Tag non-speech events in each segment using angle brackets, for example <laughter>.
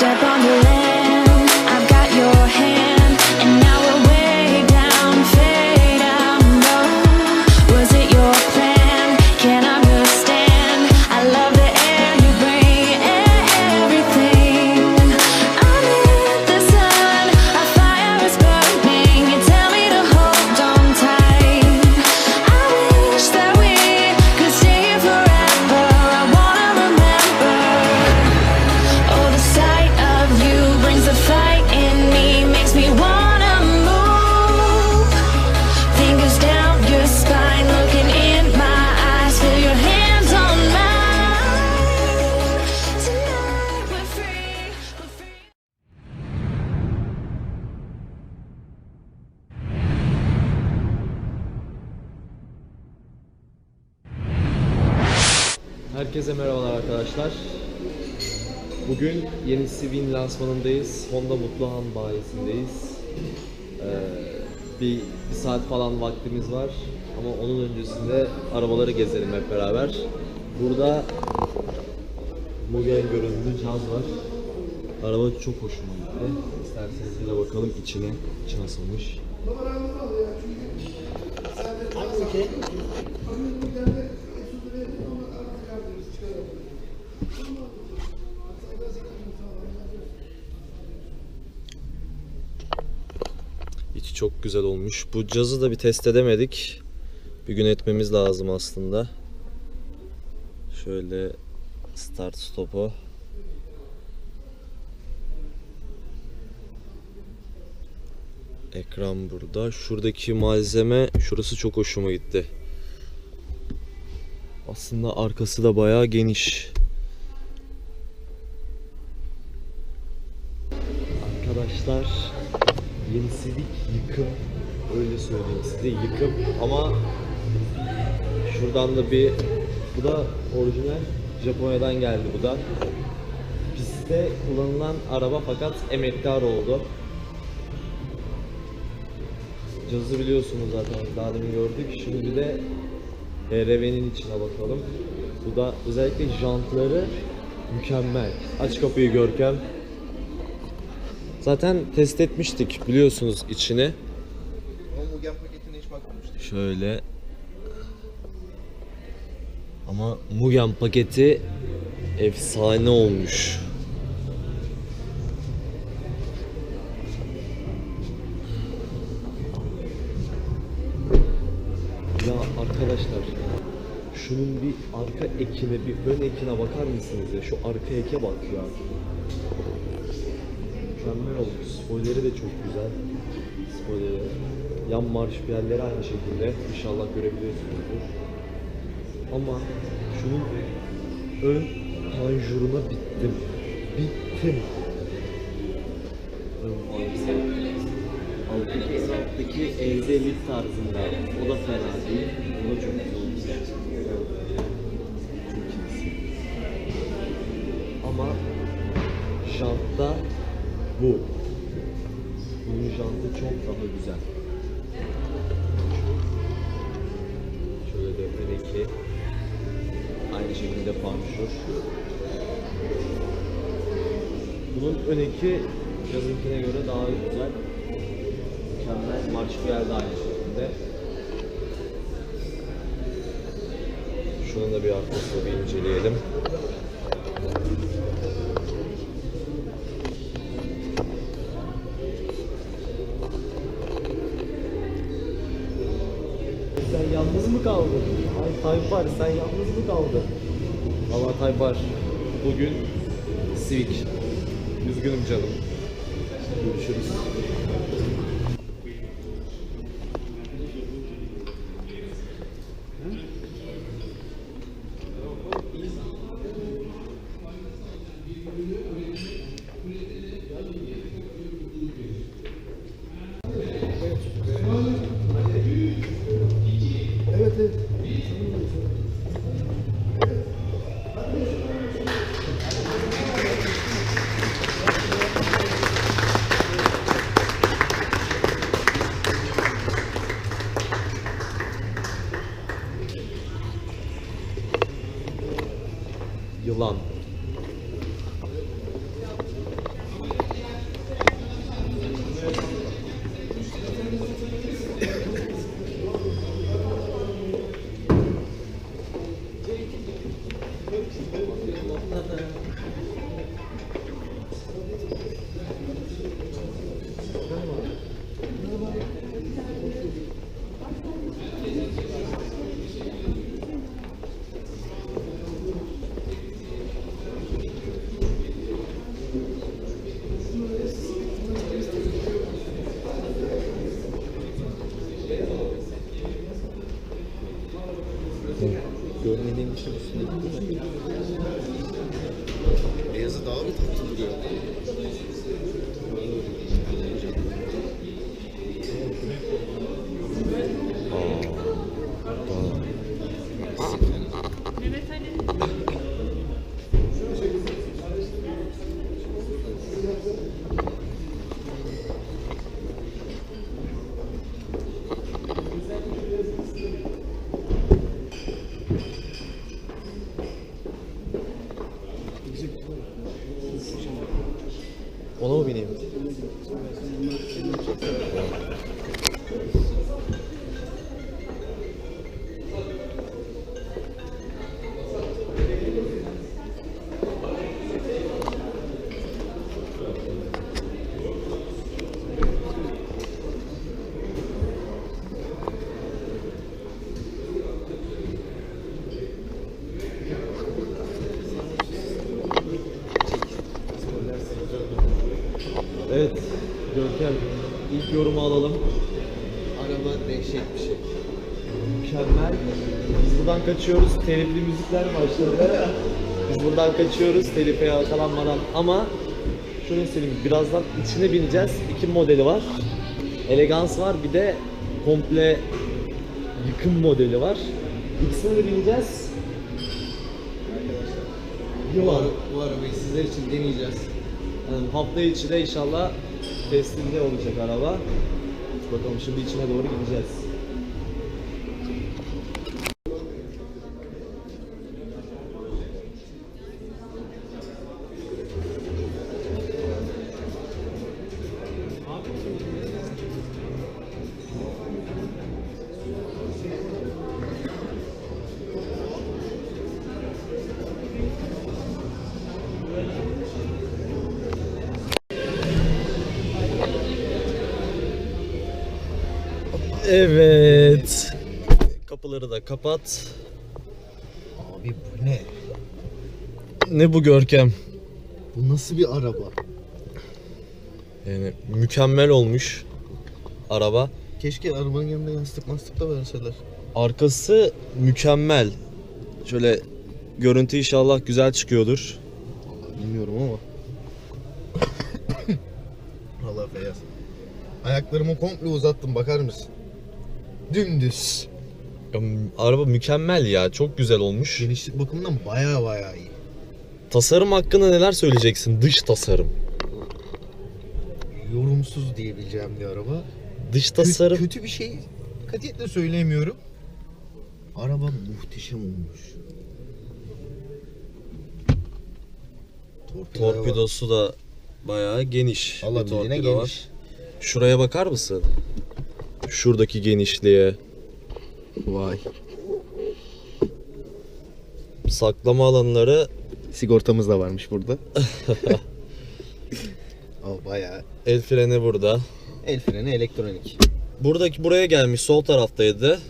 step on the land. Herkese merhabalar arkadaşlar. Bugün yeni Civin lansmanındayız. Honda Mutluhan bayisindeyiz. Ee, bir, bir saat falan vaktimiz var. Ama onun öncesinde arabaları gezelim hep beraber. Burada Mugen görünümlü caz var. Araba çok hoşuma gitti. İsterseniz bir de bakalım içine. İçi nasılmış. İçi çok güzel olmuş. Bu cazı da bir test edemedik. Bir gün etmemiz lazım aslında. Şöyle start stopu. Ekran burada. Şuradaki malzeme, şurası çok hoşuma gitti. Aslında arkası da bayağı geniş. Arkadaşlar Yeni Civic yıkım öyle söyleyeyim size yıkım. Ama şuradan da bir bu da orijinal Japonya'dan geldi bu da. Pistte kullanılan araba fakat emektar oldu. Cazı biliyorsunuz zaten daha demin gördük. Şimdi bir de HRV'nin içine bakalım bu da özellikle jantları mükemmel aç kapıyı Görkem Zaten test etmiştik biliyorsunuz içini. Mugen paketine hiç bakmamıştık. Şöyle. Ama Mugen paketi efsane olmuş. Şunun bir arka ekine bir ön ekine bakar mısınız ya? Şu arka eke bak ya. Mükemmel olmuş. Spoileri de çok güzel. Spoileri. Yan marşpiyerleri aynı şekilde. İnşallah görebiliyorsunuzdur. Ama şunun ön panjuruna bittim. Bittim. Alttaki en alttaki evde tarzında. O da fena değil. O da çok güzel bu. Bunun jantı çok daha güzel. Şöyle de öndeki aynı şekilde panjur. Bunun öneki yazınkine göre daha güzel. Mükemmel. Marş geldi aynı şekilde. Şunun da bir arkasını bir inceleyelim. Yalnız mı kaldın? Ay Tayfar sen yalnız mı kaldın? Valla Tayfar bugün Civic. Üzgünüm canım. Görüşürüz. Evet Bir şey üstüne gitti mi? Beyazı daha mı tatlı duruyor? Yorumu alalım. Araba dehşet bir şey. Mükemmel. Biz buradan kaçıyoruz. Telifli müzikler başladı. Biz buradan kaçıyoruz telife yakalanmadan ama şöyle söyleyeyim birazdan içine bineceğiz. İki modeli var. Elegans var bir de komple yıkım modeli var. İkisine de bineceğiz. Bu, Yılan. ara, bu arabayı sizler için deneyeceğiz. Yani hafta içi de inşallah testinde olacak araba. Bakalım şimdi içine doğru gideceğiz. Evet. Kapıları da kapat. Abi bu ne? Ne bu görkem? Bu nasıl bir araba? Yani mükemmel olmuş araba. Keşke arabanın yanında yastık mastık da verseler. Arkası mükemmel. Şöyle görüntü inşallah güzel çıkıyordur. Bilmiyorum ama. <coughs> Allah beyaz. Ayaklarımı komple uzattım bakar mısın? Dümdüz. Ya, Araba mükemmel ya. Çok güzel olmuş. Genişlik bakımından baya baya iyi. Tasarım hakkında neler söyleyeceksin? Dış tasarım. Yorumsuz diyebileceğim bir araba. Dış tasarım. kötü bir şey katiyetle söyleyemiyorum. Araba muhteşem olmuş. Torpidoya. Torpidosu da bayağı geniş. Allah bir torpido geniş. Şuraya bakar mısın? Şuradaki genişliğe. Vay. Saklama alanları Sigortamız da varmış burada. <laughs> Aa, bayağı. el freni burada. El freni elektronik. Buradaki buraya gelmiş sol taraftaydı.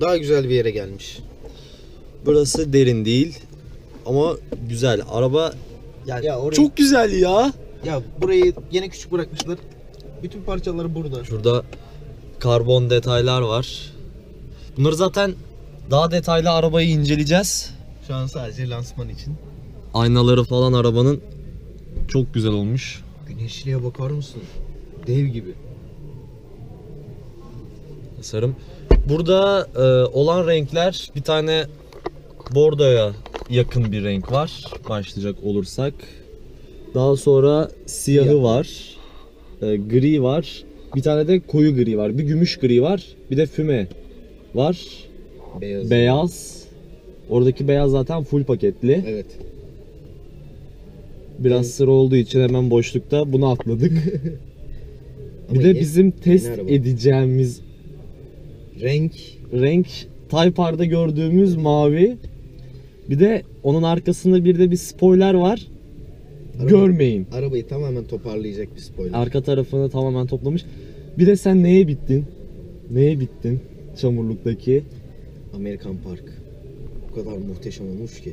Daha güzel bir yere gelmiş. Burası derin değil ama güzel. Araba yani Ya orayı- çok güzel ya. Ya burayı yine küçük bırakmışlar. Bütün parçaları burada. Şurada karbon detaylar var. Bunları zaten daha detaylı arabayı inceleyeceğiz. Şu an sadece lansman için. Aynaları falan arabanın çok güzel olmuş. Güneşliğe bakar mısın? Dev gibi. Tasarım. Burada e, olan renkler bir tane bordoya yakın bir renk var. Başlayacak olursak. Daha sonra siyahı Siyah. var. e, gri var. Bir tane de koyu gri var. Bir gümüş gri var. Bir de füme var. Beyaz. Beyaz. Oradaki beyaz zaten full paketli. Evet. Biraz sıra olduğu için hemen boşlukta bunu atladık. <laughs> bir Ama de yeni- bizim test araba. edeceğimiz renk renk Type R'da gördüğümüz mavi. Bir de onun arkasında bir de bir spoiler var. Araba- Görmeyin. arabayı tamamen toparlayacak bir spoiler. Arka tarafını tamamen toplamış. Bir de sen neye bittin? Neye bittin? Çamurluktaki. Amerikan Park. O kadar muhteşem olmuş ki.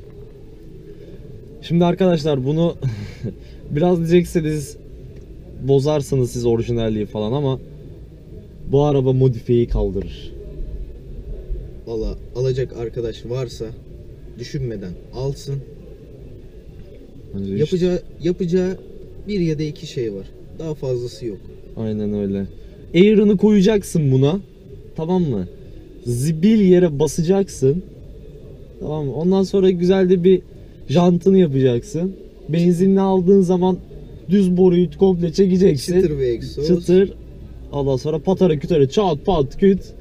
Şimdi arkadaşlar bunu <laughs> biraz diyecekseniz bozarsınız siz orijinalliği falan ama bu araba modifiyeyi kaldırır. ala, alacak arkadaş varsa düşünmeden alsın. Yapacağı yapacağı bir ya da iki şey var. Daha fazlası yok. Aynen öyle. Air'ını koyacaksın buna. Tamam mı? Zibil yere basacaksın. Tamam mı? Ondan sonra güzel de bir jantını yapacaksın. Benzinli aldığın zaman düz boruyu komple çekeceksin. Çıtır ve egzoz. Çıtır. Ondan sonra patara kütara çat pat küt.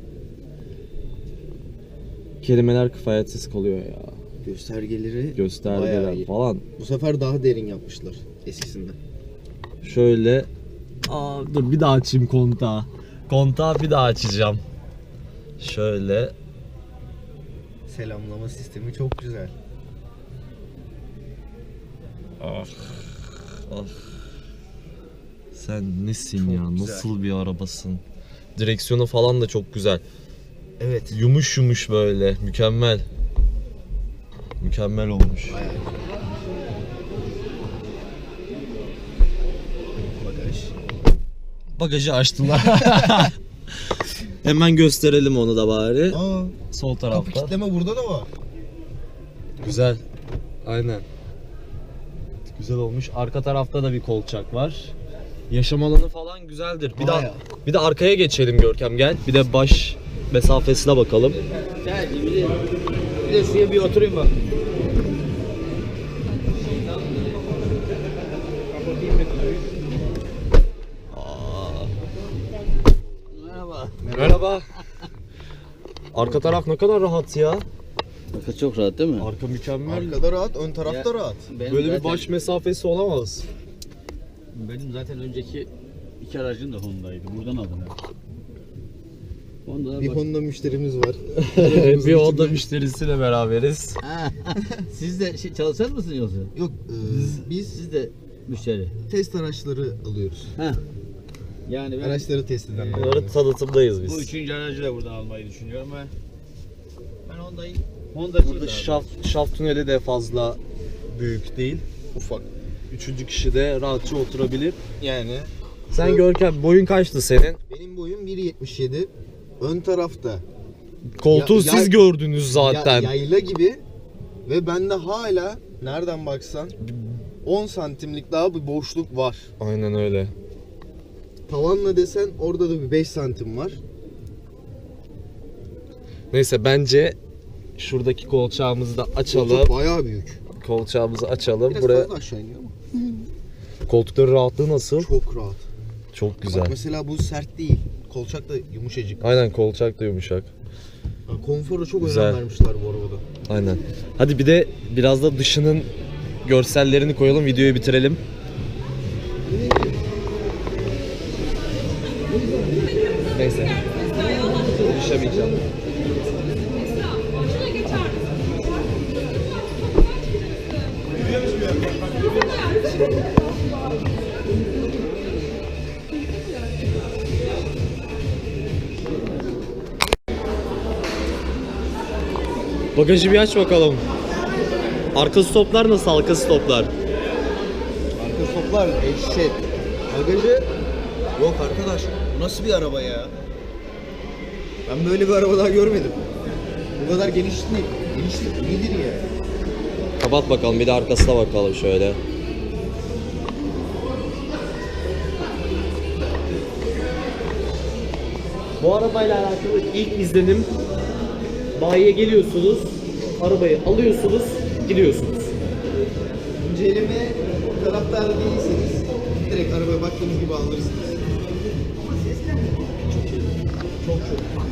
Kelimeler kifayetsiz kalıyor ya. Göstergeleri bayağı Göstergeler iyi. falan. Bu sefer daha derin yapmışlar eskisinden. Şöyle Aa, dur bir daha açayım kontağı. Kontağı bir daha açacağım. Şöyle Selamlama sistemi çok güzel. ah ah sen nesin Çok ya? güzel. Nasıl bir arabasın? Direksiyonu falan da çok güzel. Evet. Yumuş yumuş böyle. Mükemmel. Mükemmel olmuş. Bagaj. Bagajı açtılar. <laughs> Hemen gösterelim onu da bari. Aa, Sol kapı tarafta. kilitleme burada da var. Güzel. Aynen. Güzel olmuş. Arka tarafta da bir kolçak var. Yaşam alanı falan güzeldir. Bir de Bayağı. bir de arkaya geçelim Görkem gel. Bir de baş mesafesine bakalım. Bir de şuraya bir oturayım bak. Arka taraf ne kadar rahat ya. Arka çok rahat değil mi? Arka mükemmel. Arkada rahat, ön tarafta rahat. Benim Böyle bir zaten- baş mesafesi olamaz. Benim zaten önceki iki aracım da Honda'ydı. Buradan aldım ya. Honda Bir bak. Honda müşterimiz var. <laughs> <laughs> bir Honda müşterisiyle beraberiz. <laughs> Ha, Siz de şey, çalışan mısın yoksa? Yok, e, biz Siz de müşteri. test araçları alıyoruz. Ha. Yani ben Araçları test edenler. Bunların tanıtımdayız biz. bu üçüncü aracı da buradan almayı düşünüyorum ve ben Honda'yı Honda Burada şaft, şaft tüneli de fazla büyük değil. Ufak. Üçüncü kişi de rahatça oturabilir. Yani Sen Görkem boyun kaçtı senin? benim boyum 1.77. Ön tarafta Koltuğu Ya- siz ya- gördünüz ya- zaten. yayla gibi ve bende hala nereden baksan 10 santimlik daha bir boşluk var. Aynen öyle. Tavanla desen orada da bir 5 santim var. Neyse bence şuradaki kolçağımızı da açalım. Koltuk bayağı büyük. Kolçağımızı açalım. Biraz Buraya fazla aşağı iniyor ama. koltukların rahatlığı nasıl? Çok rahat. Çok güzel. Bak mesela bu sert değil. Kolçak da yumuşacık. Aynen kolçak da yumuşak. Ha, Konfora çok Güzel. önem vermişler bu arabada. Aynen. Hadi bir de biraz da dışının görsellerini koyalım, videoyu bitirelim. Bagajı bir aç bakalım. Arka stoplar nasıl arka stoplar? Arka stoplar eşek. Bagajı yok arkadaş. Bu nasıl bir araba ya? Ben böyle bir araba daha görmedim. Bu kadar genişlik, genişlik nedir ya? Kapat bakalım bir de arkasına bakalım şöyle. Bu arabayla alakalı ilk izlenim bayiye geliyorsunuz, arabayı alıyorsunuz, gidiyorsunuz. İnceleme taraftarı değilseniz direkt arabaya baktığınız gibi alırsınız. Çok iyi. Çok çok.